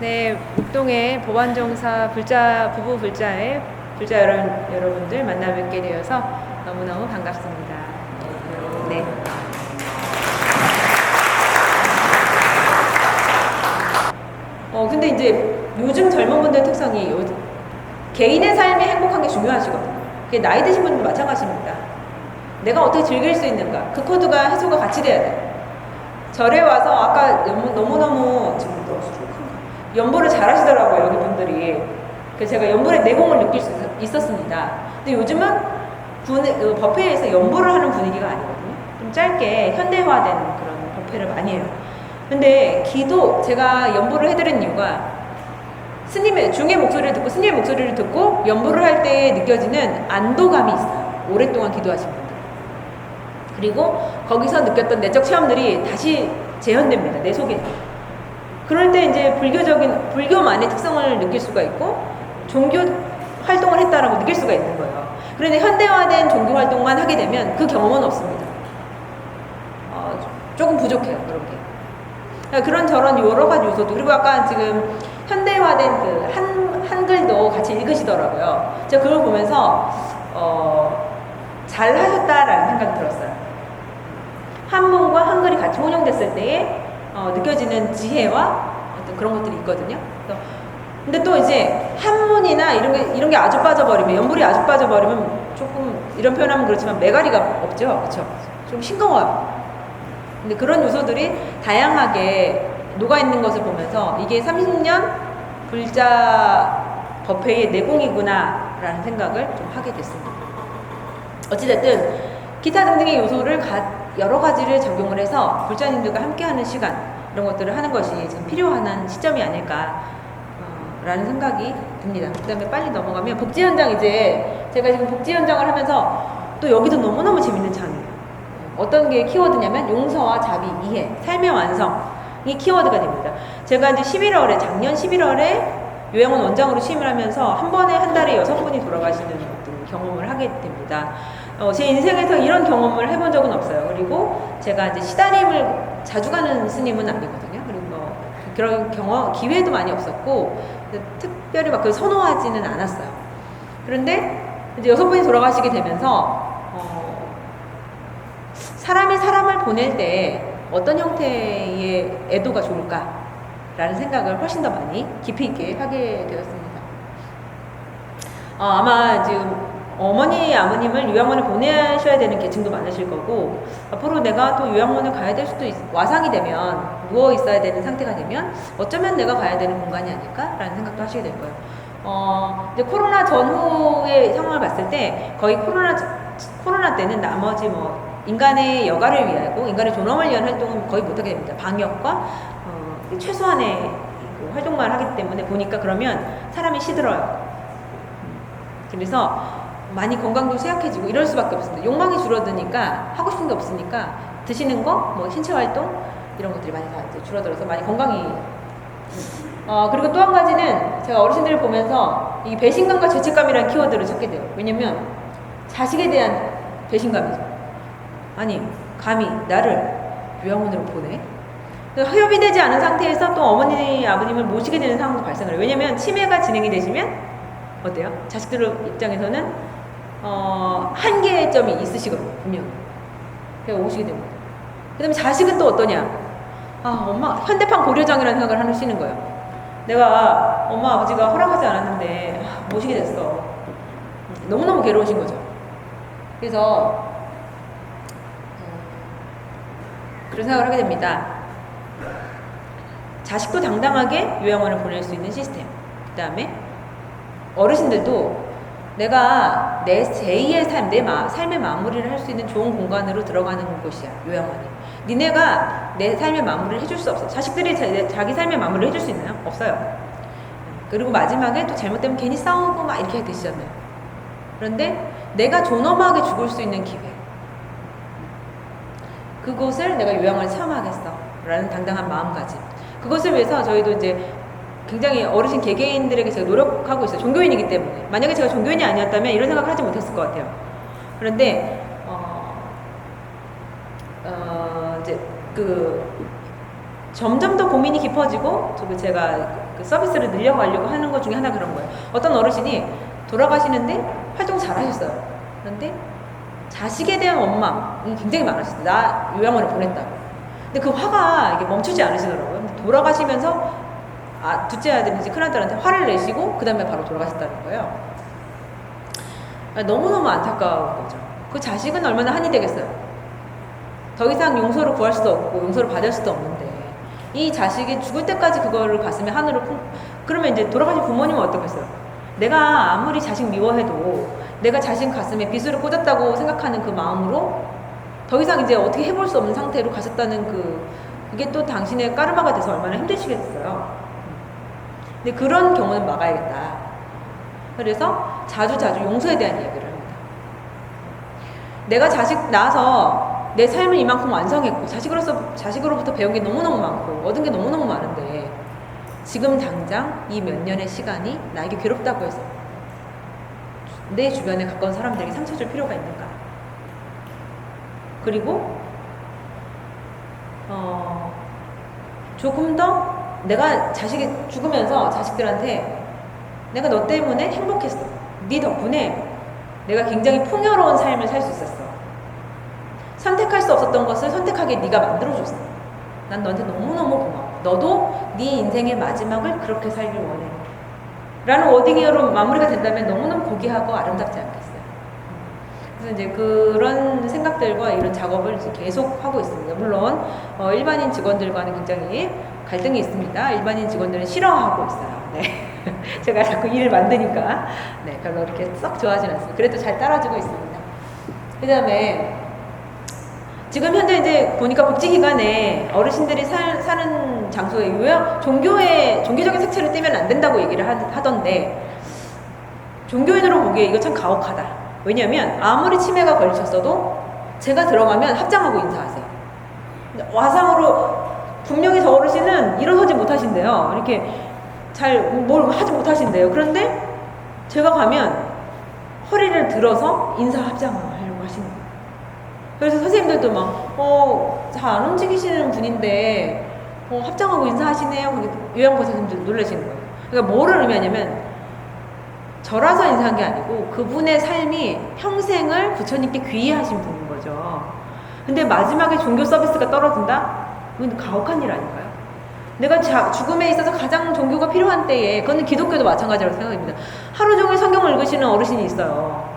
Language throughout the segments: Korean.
네, 목동의 보안정사 불자 부부 불자의 불자 여러, 여러분들 만나 뵙게 되어서 너무너무 반갑습니다. 네. 어 근데 이제 요즘 젊은 분들 특성이 요, 개인의 삶이 행복한 게 중요하시거든요. 그게 나이 드신 분도 마찬가지입니다. 내가 어떻게 즐길 수 있는가 그 코드가 해소가 같이 돼야 돼. 절에 와서 아까 너무 너무 너무? 연보를 잘 하시더라고요 여기 분들이. 그래서 제가 연보의 내공을 느낄 수 있- 있었습니다. 근데 요즘은 분, 그 법회에서 연보를 하는 분위기가 아니거든요. 좀 짧게 현대화된 그런 법회를 많이 해요. 근데 기도 제가 연보를 해드린 이유가 스님의 중의 목소리를 듣고 스님의 목소리를 듣고 연보를 할 때 느껴지는 안도감이 있어요. 오랫동안 기도하신 분들. 그리고 거기서 느꼈던 내적 체험들이 다시 재현됩니다. 내 속에. 그럴 때 이제 불교적인 불교만의 특성을 느낄 수가 있고 종교 활동을 했다라고 느낄 수가 있는 거예요. 그런데 현대화된 종교 활동만 하게 되면 그 경험은 없습니다. 어, 조금 부족해요. 그런 게. 그러니까 그런 저런 여러 가지 요소도 그리고 아까 지금 현대화된 그 한, 한글도 같이 읽으시더라고요. 제가 그걸 보면서 어, 잘 하셨다라는 생각이 들었어요. 한문과 한글이 같이 혼용됐을 때에 어, 느껴지는 지혜와 어떤 그런 것들이 있거든요. 그래서 근데 또 이제 한문이나 이런 게 이런 게 아주 빠져버리면 연불이 아주 빠져버리면 조금 이런 표현하면 그렇지만 매가리가 없죠, 그렇죠? 좀 싱거워요. 근데 그런 요소들이 다양하게 녹아 있는 것을 보면서 이게 30년 불자 법회의 내공이구나라는 생각을 좀 하게 됐습니다. 어찌됐든 기타 등등의 요소를 가- 여러 가지를 적용을 해서 불자님들과 함께하는 시간 이런 것들을 하는 것이 참 필요한 시점이 아닐까 어, 라는 생각이 듭니다. 그 다음에 빨리 넘어가면 복지 현장 이제 제가 지금 복지 현장을 하면서 또 여기도 너무너무 재밌는 장이에요. 어떤 게 키워드냐면 용서와 자비, 이해, 삶의 완성이 키워드가 됩니다. 제가 이제 11월에 작년 11월에 요양원 원장으로 취임을 하면서 한 번에 한 달에 여섯 분이 돌아가시는 경험을 하게 됩니다. 어, 제 인생에서 이런 경험을 해본 적은 없어요. 그리고 제가 이제 시다림을 자주 가는 스님은 아니거든요. 그리고 뭐 그런 경험 기회도 많이 없었고 특별히 막그 선호하지는 않았어요. 그런데 이제 여섯 분이 돌아가시게 되면서 어, 사람이 사람을 보낼 때 어떤 형태의 애도가 좋을까라는 생각을 훨씬 더 많이 깊이 있게 하게 되었습니다. 어, 아마 지금 어머니, 아버님을 요양원에 보내셔야 되는 계층도 많으실 거고 앞으로 내가 또 요양원을 가야 될 수도 있, 와상이 되면 누워 있어야 되는 상태가 되면 어쩌면 내가 가야 되는 공간이 아닐까라는 생각도 하시게 될 거예요. 어, 이제 코로나 전후의 상황을 봤을 때 거의 코로나 코로나 때는 나머지 뭐 인간의 여가를 위하고 인간의 존엄을 위한 활동은 거의 못하게 됩니다. 방역과 어, 최소한의 그 활동만 하기 때문에 보니까 그러면 사람이 시들어요. 그래서 많이 건강도 쇠약해지고 이럴 수밖에 없습니다. 욕망이 줄어드니까 하고 싶은 게 없으니까 드시는 거, 뭐 신체 활동 이런 것들이 많이 다 줄어들어서 많이 건강이 어, 그리고 또 한 가지는 제가 어르신들을 보면서 이 배신감과 죄책감이라는 키워드를 찾게 돼요. 왜냐면 자식에 대한 배신감이죠. 아니, 감히 나를 요양원으로 보내? 협의 되지 않은 상태에서 또 어머니, 아버님을 모시게 되는 상황도 발생을 해요. 왜냐면 치매가 진행이 되시면 어때요? 자식들 입장에서는 어, 한계점이 있으시거든요, 분명. 그래서 오시게 됩니다. 그 다음에 자식은 또 어떠냐? 아, 엄마, 현대판 고려장이라는 생각을 하시는 거예요. 내가 엄마, 아버지가 허락하지 않았는데 아, 모시게 됐어. 너무너무 괴로우신 거죠. 그래서 음, 그런 생각을 하게 됩니다. 자식도 당당하게 요양원을 보낼 수 있는 시스템. 그 다음에 어르신들도 내가 내 제2의 삶, 내 마, 삶의 마무리를 할 수 있는 좋은 공간으로 들어가는 곳이야, 요양원이. 니네가 내 삶의 마무리를 해줄 수 없어. 자식들이 자, 자기 삶의 마무리를 해줄 수 있나요? 없어요. 그리고 마지막에 또 잘못되면 괜히 싸우고 막 이렇게 되시잖아요. 그런데 내가 존엄하게 죽을 수 있는 기회. 그곳을 내가 요양을 체험하겠어. 라는 당당한 마음가짐. 그것을 위해서 저희도 이제 굉장히 어르신 개개인들에게 제가 노력하고 있어요. 종교인이기 때문에. 만약에 제가 종교인이 아니었다면 이런 생각을 하지 못했을 것 같아요. 그런데, 어, 어, 이제 그 점점 더 고민이 깊어지고 제가 그 서비스를 늘려가려고 하는 것 중에 하나 그런 거예요. 어떤 어르신이 돌아가시는데 활동 잘 하셨어요. 그런데 자식에 대한 원망이 굉장히 많으셨어요. 나 요양원에 보냈다고. 근데 그 화가 이게 멈추지 않으시더라고요. 돌아가시면서 아, 둘째 아들인지 큰아들한테 화를 내시고 그 다음에 바로 돌아가셨다는 거예요. 아, 너무너무 안타까운 거죠. 그 자식은 얼마나 한이 되겠어요. 더 이상 용서를 구할 수도 없고 용서를 받을 수도 없는데 이 자식이 죽을 때까지 그거를 가슴에 한으로 품 그러면 이제 돌아가신 부모님은 어떻겠어요? 내가 아무리 자식 미워해도 내가 자식 가슴에 비수를 꽂았다고 생각하는 그 마음으로 더 이상 이제 어떻게 해볼 수 없는 상태로 가셨다는 그 그게 또 당신의 까르마가 돼서 얼마나 힘드시겠어요. 근데 그런 경우는 막아야겠다. 그래서 자주 자주 용서에 대한 이야기를 합니다. 내가 자식 낳아서 내 삶을 이만큼 완성했고 자식으로서 자식으로부터 배운 게 너무너무 많고 얻은 게 너무너무 많은데 지금 당장 이 몇 년의 시간이 나에게 괴롭다고 해서 내 주변에 가까운 사람들에게 상처 줄 필요가 있는가? 그리고 어 조금 더 내가 자식이 죽으면서 자식들한테 내가 너 때문에 행복했어. 네 덕분에 내가 굉장히 풍요로운 삶을 살 수 있었어. 선택할 수 없었던 것을 선택하게 네가 만들어줬어. 난 너한테 너무너무 고마워. 너도 네 인생의 마지막을 그렇게 살길 원해. 라는 워딩으로 마무리가 된다면 너무너무 고귀하고 아름답지 않겠어요? 그래서 이제 그런 생각들과 이런 작업을 계속 하고 있습니다. 물론 어, 일반인 직원들과는 굉장히 갈등이 있습니다. 일반인 직원들은 싫어하고 있어요. 네. 제가 자꾸 일을 만드니까 네, 별로 이렇게 썩 좋아하진 않습니다. 그래도 잘 따라주고 있습니다. 그 다음에 지금 현재 이제 보니까 복지기관에 어르신들이 살, 사는 장소에 요양, 종교의, 종교적인 색채를 띠면 안 된다고 얘기를 하, 하던데, 종교인으로 보기에 이거 참 가혹하다. 왜냐면 아무리 치매가 걸리셨어도 제가 들어가면 합장하고 인사하세요. 와상으로 분명히 저 어르신은 일어서지 못하신대요. 이렇게 잘 뭘 하지 못하신대요. 그런데 제가 가면 허리를 들어서 인사 합장을 하려고 하시는 거예요. 그래서 선생님들도 막, 어, 잘 안 움직이시는 분인데, 어, 합장하고 인사하시네요. 그게 요양보 선생님들 놀라시는 거예요. 그러니까 뭐를 의미하냐면, 저라서 인사한 게 아니고, 그분의 삶이 평생을 부처님께 귀의하신 분인 거죠. 근데 마지막에 종교 서비스가 떨어진다? 그건 가혹한 일 아닐까요? 내가 자, 죽음에 있어서 가장 종교가 필요한 때에, 그거는 기독교도 마찬가지라고 생각합니다. 하루 종일 성경을 읽으시는 어르신이 있어요.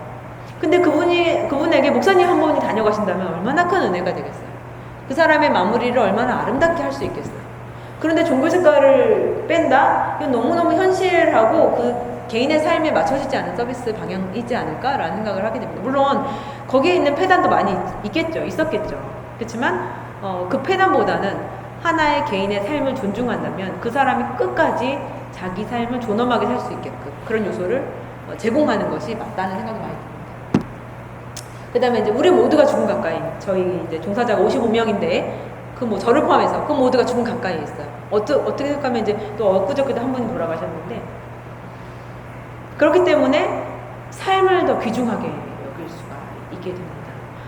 근데 그분이, 그분에게 목사님 한 분이 다녀가신다면 얼마나 큰 은혜가 되겠어요. 그 사람의 마무리를 얼마나 아름답게 할 수 있겠어요. 그런데 종교 색깔을 뺀다? 이건 너무너무 현실하고 그 개인의 삶에 맞춰지지 않은 서비스 방향이지 않을까라는 생각을 하게 됩니다. 물론 거기에 있는 폐단도 많이 있겠죠. 있었겠죠. 그렇지만 어, 그 폐단보다는 하나의 개인의 삶을 존중한다면 그 사람이 끝까지 자기 삶을 존엄하게 살 수 있게끔 그런 요소를 어, 제공하는 것이 맞다는 생각이 많이 듭니다. 그 다음에 이제 우리 모두가 죽음 가까이 저희 이제 종사자가 55명인데 그 뭐 저를 포함해서 그 모두가 죽음 가까이 있어요. 어떠, 어떻게 생각하면 이제 또 엊그저께도 한 분이 돌아가셨는데 그렇기 때문에 삶을 더 귀중하게 여길 수가 있게 됩니다.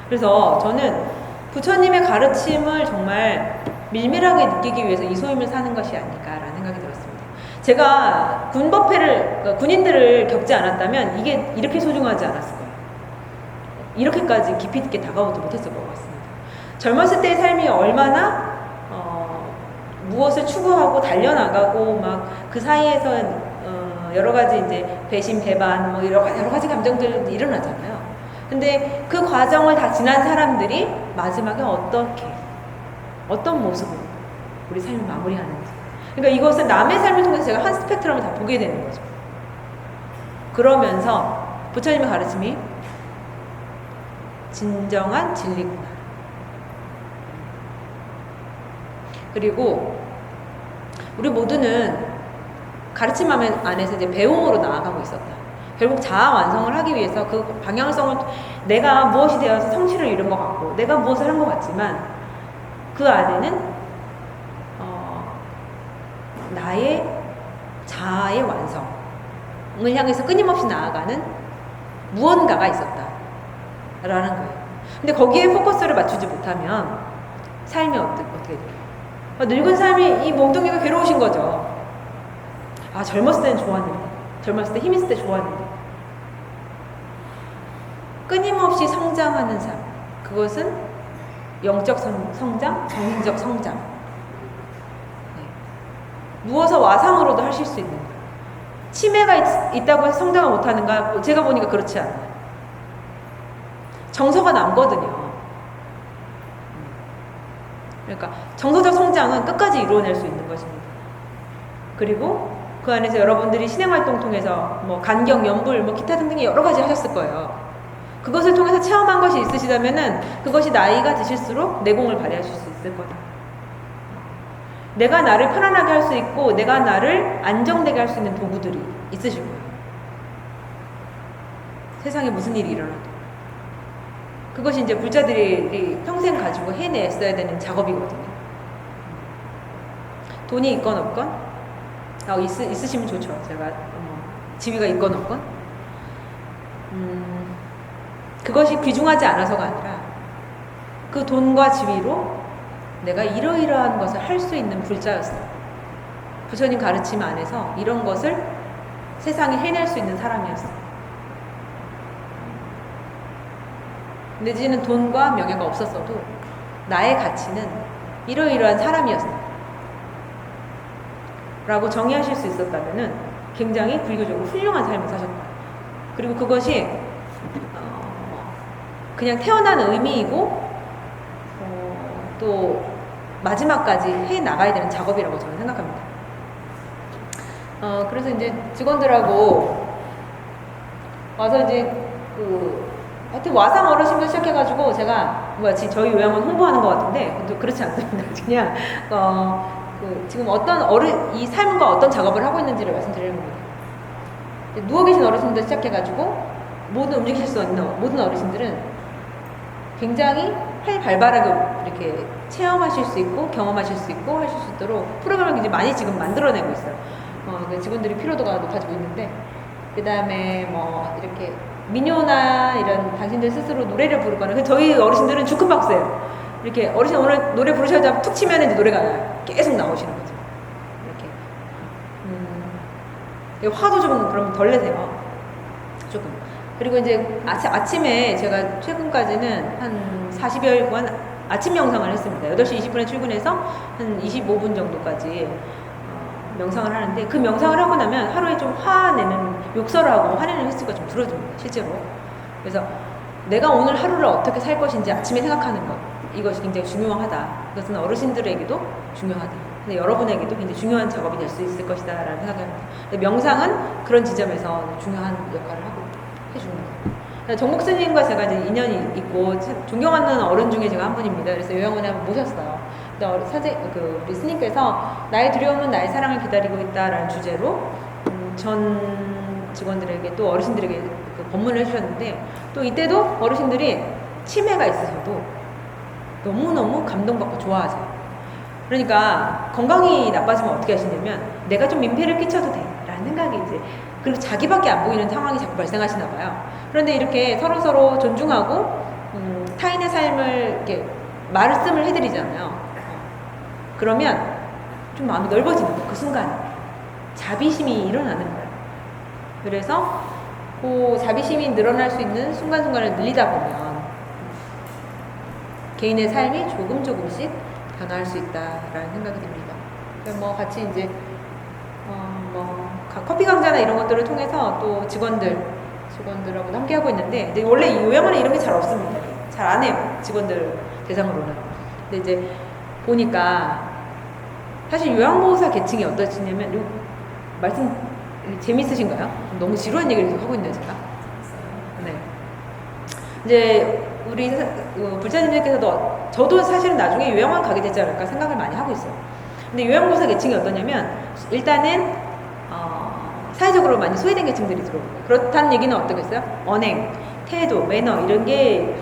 그래서 저는 부처님의 가르침을 정말 밀밀하게 느끼기 위해서 이 소임을 사는 것이 아닐까라는 생각이 들었습니다. 제가 군법회를 그러니까 군인들을 겪지 않았다면 이게 이렇게 소중하지 않았을 거예요. 이렇게까지 깊이 있게 다가오지 못했을 것 같습니다. 젊었을 때의 삶이 얼마나 어, 무엇을 추구하고 달려나가고 막 그 사이에서 어, 여러 가지 이제 배신, 배반, 뭐 여러, 가지 감정들이 일어나잖아요. 근데 그 과정을 다 지난 사람들이 마지막에 어떻게, 어떤 모습으로 우리 삶을 마무리하는지. 그러니까 이것은 남의 삶을 통해서 제가 한 스펙트럼을 다 보게 되는 거죠. 그러면서 부처님의 가르침이 진정한 진리구나. 그리고 우리 모두는 가르침 안에서 이제 배움으로 나아가고 있었다. 결국 자아 완성을 하기 위해서 그 방향성을 내가 무엇이 되어서 성취를 이룬 것 같고 내가 무엇을 한 것 같지만 그 안에는 어, 나의 자아의 완성을 향해서 끊임없이 나아가는 무언가가 있었다. 라는 거예요. 근데 거기에 포커스를 맞추지 못하면 삶이 어떻게, 어떻게 돼요? 아, 늙은 삶이 이 몸뚱이가 괴로우신 거죠. 아 젊었을 때는 좋았는데 젊었을 때 힘 있을 때 좋았는데 끊임없이 성장하는 삶 그것은 영적 성, 성장, 정신적 성장 네. 누워서 와상으로도 하실 수 있는 거예요. 치매가 있, 다고 해서 성장을 못하는가 제가 보니까 그렇지 않아요. 정서가 남거든요. 그러니까 정서적 성장은 끝까지 이루어낼 수 있는 것입니다. 그리고 그 안에서 여러분들이 신행 활동 통해서 뭐 간경, 연불, 뭐 기타 등등의 여러 가지 하셨을 거예요. 그것을 통해서 체험한 것이 있으시다면은 그것이 나이가 드실수록 내공을 발휘하실 수 있을 거다. 내가 나를 편안하게 할 수 있고 내가 나를 안정되게 할 수 있는 도구들이 있으실 거예요. 세상에 무슨 일이 일어나도. 그것이 이제 불자들이 평생 가지고 해냈어야 되는 작업이거든요. 돈이 있건 없건, 아, 있, 있으시면 좋죠. 제가 뭐, 지위가 있건 없건. 음, 그것이 귀중하지 않아서가 아니라 그 돈과 지위로 내가 이러이러한 것을 할 수 있는 불자였어요. 부처님 가르침 안에서 이런 것을 세상에 해낼 수 있는 사람이었어요. 내지는 돈과 명예가 없었어도 나의 가치는 이러이러한 사람이었어요. 라고 정의하실 수 있었다면 굉장히 불교적으로 훌륭한 삶을 사셨다. 그리고 그것이 어, 그냥 태어난 의미이고 어, 또 마지막까지 해 나가야 되는 작업이라고 저는 생각합니다. 어, 그래서 이제 직원들하고 와서 이제 그 하여튼 와상 어르신부터 시작해가지고 제가 뭐야 저희 요양원 홍보하는 것 같은데 또 그렇지 않습니다. 그냥 어, 그 지금 어떤 어른 이 삶과 어떤 작업을 하고 있는지를 말씀드리는 겁니다. 누워 계신 어르신들 시작해가지고 모든 움직이실 수 있는 모든 어르신들은 굉장히 활 발발하게 이렇게 체험하실 수 있고 경험하실 수 있고 하실 수 있도록 프로그램을 굉장히 많이 지금 만들어내고 있어요. 어, 그 직원들이 피로도가 높아지고 있는데 그 다음에 뭐 이렇게 민요나 이런 당신들 스스로 노래를 부르거나 그 저희 어르신들은 주크박스예요. 이렇게 어르신 오늘 노래 부르셔야 툭 치면 이제 노래가 나요. 계속 나오시는 거죠. 이렇게 음, 화도 좀 그럼 덜 내세요. 그리고 이제 아침, 아침 에 제가 최근까지는 한 40여일 간 아침 명상을 했습니다. 8시 20분에 출근해서 한 25분 정도까지 어, 명상을 하는데 그 명상을 하고 나면 하루에 좀 화내는 욕설을 하고 화내는 횟수가 좀 줄어듭니다. 실제로. 그래서 내가 오늘 하루를 어떻게 살 것인지 아침에 생각하는 것 이것이 굉장히 중요하다. 그것은 어르신들에게도 중요하다. 근데 여러분에게도 굉장히 중요한 작업이 될 수 있을 것이다라는 생각합니다. 명상은 그런 지점에서 중요한 역할을 하고. 정목 스님과 제가 이제 인연이 있고 존경하는 어른 중에 제가 한 분입니다. 그래서 요양원에 한번 모셨어요. 근데 사제 그 우리 스님께서 나의 두려움은 나의 사랑을 기다리고 있다라는 주제로 음, 전 직원들에게 또 어르신들에게 그 법문을 해주셨는데 또 이때도 어르신들이 치매가 있으셔도 너무너무 감동받고 좋아하세요. 그러니까 건강이 나빠지면 어떻게 하시냐면 내가 좀 민폐를 끼쳐도 돼 라는 생각이 이제 그리고 자기밖에 안 보이는 상황이 자꾸 발생하시나 봐요. 그런데 이렇게 서로 서로 존중하고 음, 타인의 삶을 이렇게 말씀을 해드리잖아요. 그러면 좀 마음이 넓어지는 거예요. 그 순간 자비심이 일어나는 거예요. 그래서 그 자비심이 늘어날 수 있는 순간순간을 늘리다 보면 개인의 삶이 조금 조금씩 변화할 수 있다라는 생각이 듭니다. 뭐 같이 이제 어, 뭐 커피 강좌나 이런 것들을 통해서 또 직원들 직원들하고 함께 하고 있는데 근데 원래 이 요양원에 이런 게 잘 없습니다. 잘 안 해요 직원들 대상으로는. 근데 이제 보니까 사실 요양보호사 계층이 어떠시냐면 요 말씀 재밌으신가요? 너무 지루한 얘기를 계속 하고 있네요 제가. 네. 이제 우리 어, 불자님들께서도 저도 사실은 나중에 요양원 가게 되지 않을까 생각을 많이 하고 있어요. 근데 요양보호사 계층이 어떠냐면 일단은 어, 사회적으로 많이 소외된 계층들이 들어오고 그렇다는 얘기는 어떻겠어요? 언행, 태도, 매너 이런 게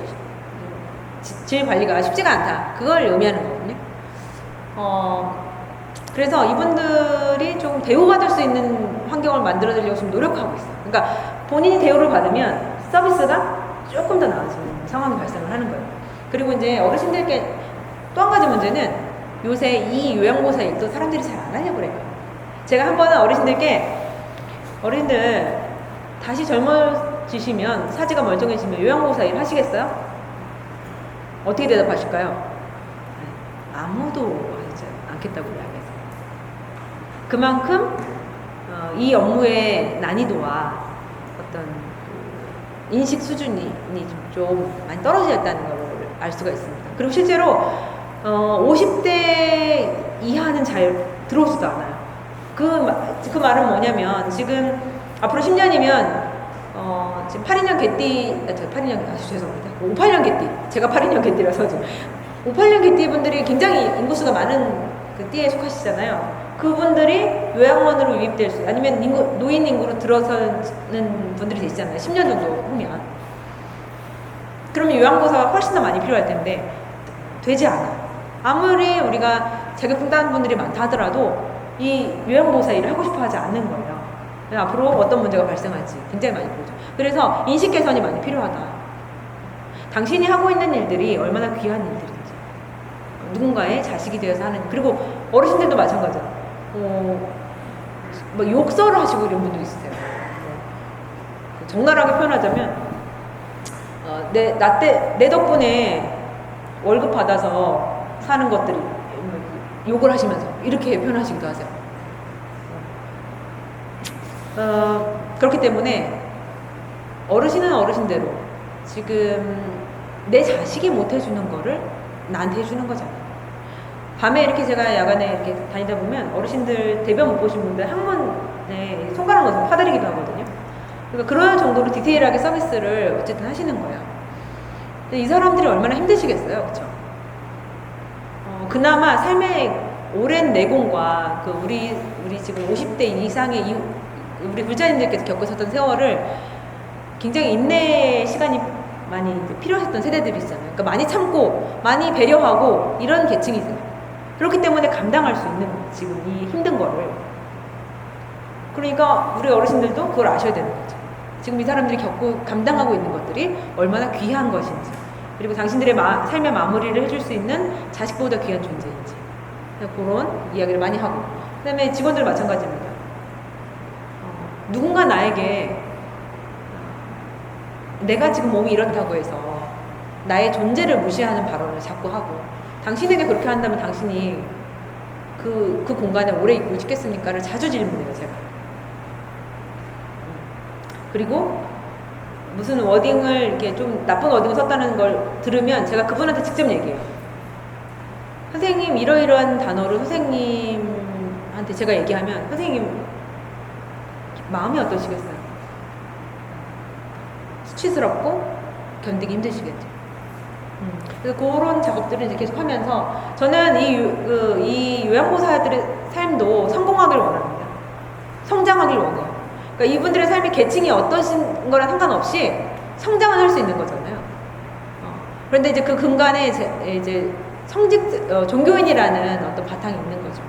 질 관리가 쉽지가 않다. 그걸 의미하는 거거든요. 어, 그래서 이분들이 좀 대우가 될수 있는 환경을 만들어드리려고 지금 노력하고 있어요. 그러니까 본인이 대우를 받으면 서비스가 조금 더 나아지는 상황이 발생을 하는 거예요. 그리고 이제 어르신들께 또 한 가지 문제는 요새 이 요양보호사 일도 사람들이 잘 안 하려고 그래요. 제가 한 번은 어르신들께 어른들 다시 젊어지시면 사지가 멀쩡해지면 요양보호사 일 하시겠어요? 어떻게 대답하실까요? 네, 아무도 하지 않겠다고 이야기해서 그만큼 어, 이 업무의 난이도와 어떤 그 인식 수준이 좀, 좀 많이 떨어져 있다는 걸 알 수가 있습니다. 그리고 실제로 어, 50대 이하는 잘 들어오지도 않아요. 그, 마- 그 말은 뭐냐면 지금 앞으로 10년이면 어, 지금 82년 개띠, 아, 저 82년, 아, 죄송합니다. 58년 개띠. 제가 82년 개띠라서 지금. 58년 개띠 분들이 굉장히 인구수가 많은 그 띠에 속하시잖아요. 그분들이 요양원으로 유입될 수, 아니면 인구, 노인 인구로 들어서는 분들이 되시잖아요. 10년 정도 후면. 그러면 요양보호사가 훨씬 더 많이 필요할 텐데, 되지 않아. 아무리 우리가 자격증 따는 분들이 많다 하더라도 이 요양보호사 일을 하고 싶어 하지 않는 거예요. 앞으로 어떤 문제가 발생할지 굉장히 많이 보죠. 그래서 인식 개선이 많이 필요하다. 당신이 하고 있는 일들이 얼마나 귀한 일들인지. 누군가의 자식이 되어서 하는, 그리고 어르신들도 마찬가지예요. 어, 뭐 욕설을 하시고 이런 분들이 있으세요. 네. 적나라하게 표현하자면, 어, 내, 나 때, 내 덕분에 월급 받아서 사는 것들이 뭐 욕을 하시면서 이렇게 표현하시기도 하세요. 어, 그렇기 때문에 어르신은 어르신대로 지금 내 자식이 못 해주는 거를 나한테 해주는 거잖아요. 밤에 이렇게 제가 야간에 이렇게 다니다 보면 어르신들 대변 못 보신 분들 항문에 손가락 넣어서 파드리기도 하거든요. 그러니까 그런 정도로 디테일하게 서비스를 어쨌든 하시는 거예요. 이 사람들이 얼마나 힘드시겠어요, 그렇죠? 어, 그나마 삶의 오랜 내공과 그 우리 우리 지금 50대 이상의 이, 우리 불자님들께서 겪으셨던 세월을 굉장히 인내 시간이 많이 필요했던 세대들이 있잖아요. 그러니까 많이 참고 많이 배려하고 이런 계층이세요. 그렇기 때문에 감당할 수 있는 거예요, 지금 이 힘든 거를. 그러니까 우리 어르신들도 그걸 아셔야 되는 거죠. 지금 이 사람들이 겪고 감당하고 있는 것들이 얼마나 귀한 것인지 그리고 당신들의 마- 삶의 마무리를 해줄 수 있는 자식보다 귀한 존재인지. 그런 이야기를 많이 하고. 그 다음에 직원들 마찬가지입니다. 어, 누군가 나에게 어, 내가 지금 몸이 이렇다고 해서 나의 존재를 무시하는 발언을 자꾸 하고 당신에게 그렇게 한다면 당신이 그, 그 공간에 오래 있고 싶겠습니까를 자주 질문해요 제가. 그리고 무슨 워딩을 이렇게 좀 나쁜 워딩을 썼다는 걸 들으면 제가 그분한테 직접 얘기해요. 선생님 이러이러한 단어를 선생님한테 제가 얘기하면 선생님 마음이 어떠시겠어요? 수치스럽고 견디기 힘드시겠죠. 음, 그래서 그런 작업들을 이제 계속 하면서 저는 이, 요- 그, 이 요양보호사들의 삶도 성공하길 원합니다. 성장하길 원해요. 그러니까 이분들의 삶의 계층이 어떠신 거랑 상관없이 성장을 할 수 있는 거잖아요. 어, 그런데 이제 그 근간에 이제, 성직, 어, 종교인이라는 어떤 바탕이 있는 거죠.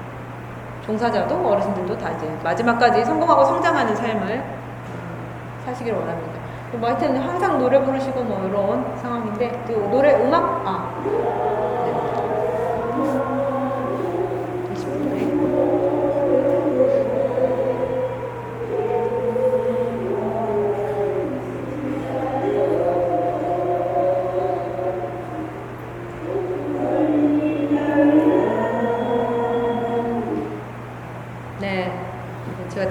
종사자도 어르신들도 다 이제 마지막까지 성공하고 성장하는 삶을 음, 사시길 원합니다. 뭐 하여튼 항상 노래 부르시고 뭐 이런 상황인데 또 노래 음악 아 네.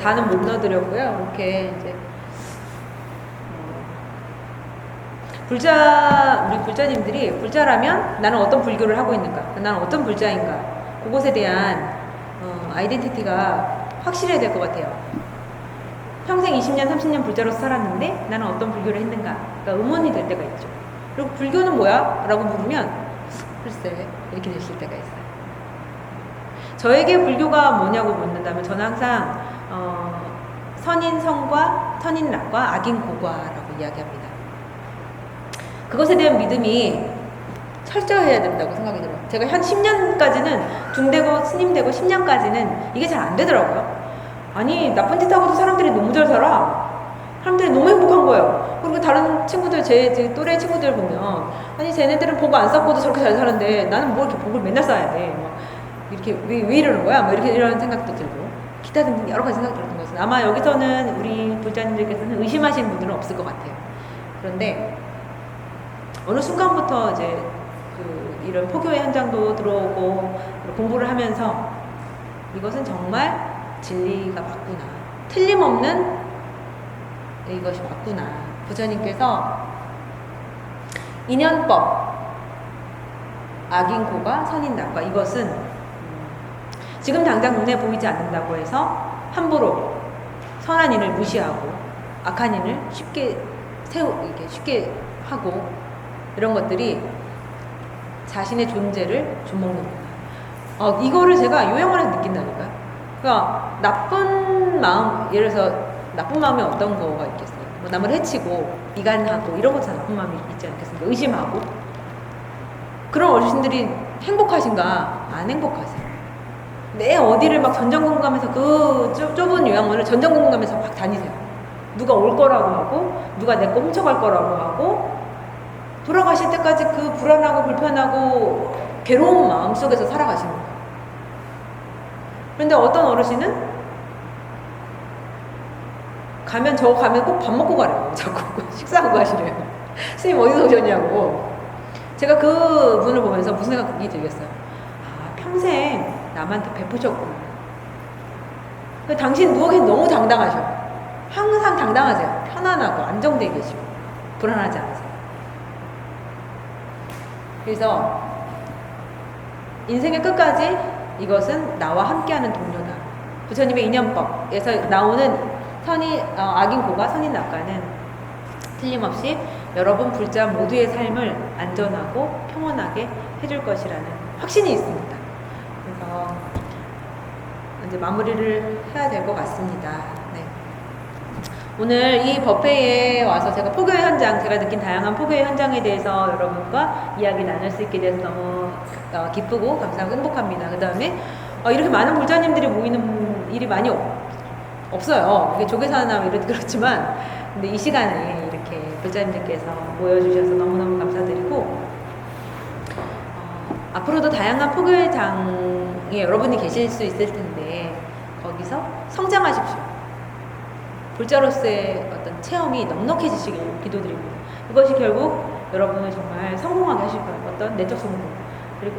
다는 못 넣어드렸고요. 이렇게 이제 어, 불자 우리 불자님들이 불자라면 나는 어떤 불교를 하고 있는가? 나는 어떤 불자인가? 그것에 대한 어, 아이덴티티가 확실해야 될 것 같아요. 평생 20년 30년 불자로서 살았는데 나는 어떤 불교를 했는가? 그러니까 의문이 될 때가 있죠. 그리고 불교는 뭐야? 라고 물으면 글쎄 이렇게 되실 때가 있어요. 저에게 불교가 뭐냐고 묻는다면 저는 항상 어, 선인 성과 선인락과 악인 고과라고 이야기합니다. 그것에 대한 믿음이 철저해야 된다고 생각이 들어요. 제가 한 10년까지는 중되고 스님 되고 10년까지는 이게 잘 안 되더라고요. 아니 나쁜 짓 하고도 사람들이 너무 잘 살아. 사람들이 너무 행복한 거예요. 그리고 다른 친구들 제, 제 또래 친구들 보면 아니 쟤네들은 복 안 쌓고도 저렇게 잘 사는데 나는 뭐 이렇게 복을 맨날 쌓아야 돼. 막 이렇게 왜, 왜 이러는 거야? 뭐 이렇게 이런 생각도 들고 기타 등등 여러 가지 생각이 들었던 것은 아마 여기서는 우리 불자님들께서는 의심하시는 분들은 없을 것 같아요. 그런데 어느 순간부터 이제 그 이런 포교의 현장도 들어오고 공부를 하면서 이것은 정말 진리가 맞구나. 틀림없는 이것이 맞구나. 부처님께서 인연법, 악인 고가 선인답과 이것은 음, 지금 당장 눈에 보이지 않는다고 해서 함부로 선한 인을 무시하고 악한 인을 쉽게 세우 이렇게 쉽게 하고 이런 것들이 자신의 존재를 좀먹는구나. 어, 이거를 제가 요양을 해서 느낀다니까. 그러니까 나쁜 마음, 예를 들어서 나쁜 마음이 어떤 거가 있겠어요? 뭐 남을 해치고 이간하고 이런 것도 다 나쁜 마음이 있지 않겠습니까? 의심하고 그런 어르신들이 행복하신가? 안 행복하세요. 내 어디를 막 전전긍긍하면서 그 좁- 좁은 요양원을 전전긍긍하면서 막 다니세요. 누가 올 거라고 하고 누가 내 거 훔쳐갈 거라고 하고 돌아가실 때까지 그 불안하고 불편하고 괴로운 마음 속에서 살아가시는 거예요. 그런데 어떤 어르신은 가면 저 가면 꼭 밥 먹고 가래요. 자꾸 식사하고 가시래요. 스님 어디서 오셨냐고. 제가 그 분을 보면서 무슨 생각이 들겠어요. 아, 평생 남한테 베푸셨구나. 그 당신 누워 계신 너무 당당하셔. 항상 당당하세요. 편안하고 안정되게 계시고 불안하지 않으세요. 그래서 인생의 끝까지 이것은 나와 함께하는 동료다. 부처님의 인연법에서 나오는 선이 어, 악인 고가 선인 낙가는 틀림없이 여러분 불자 모두의 삶을 안전하고 평온하게 해줄 것이라는 확신이 있습니다. 이제 마무리를 해야 될 것 같습니다. 네. 오늘 이 법회에 와서 제가 포교의 현장, 제가 느낀 다양한 포교의 현장에 대해서 여러분과 이야기 나눌 수 있게 돼서 너무 어, 기쁘고 감사하고 행복합니다. 그 다음에 어, 이렇게 많은 불자님들이 모이는 일이 많이 없. 이게 조계사나 뭐 이렇게 그렇지만, 근데 이 시간에 이렇게 불자님들께서 모여주셔서 너무너무 감사드리고, 어, 앞으로도 다양한 포교회장에 여러분이 계실 수 있을 텐데, 성장하십시오. 불자로서의 어떤 체험이 넉넉해지시길 기도드립니다. 이것이 결국 여러분을 정말 성공하게 하실 거예요. 어떤 내적 성공. 그리고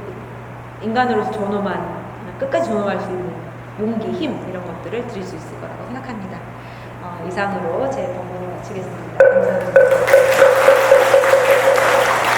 인간으로서 존엄한, 끝까지 존엄할 수 있는 용기, 힘, 이런 것들을 드릴 수 있을 거라고 생각합니다. 어, 이상으로 제 방문을 마치겠습니다. 감사합니다.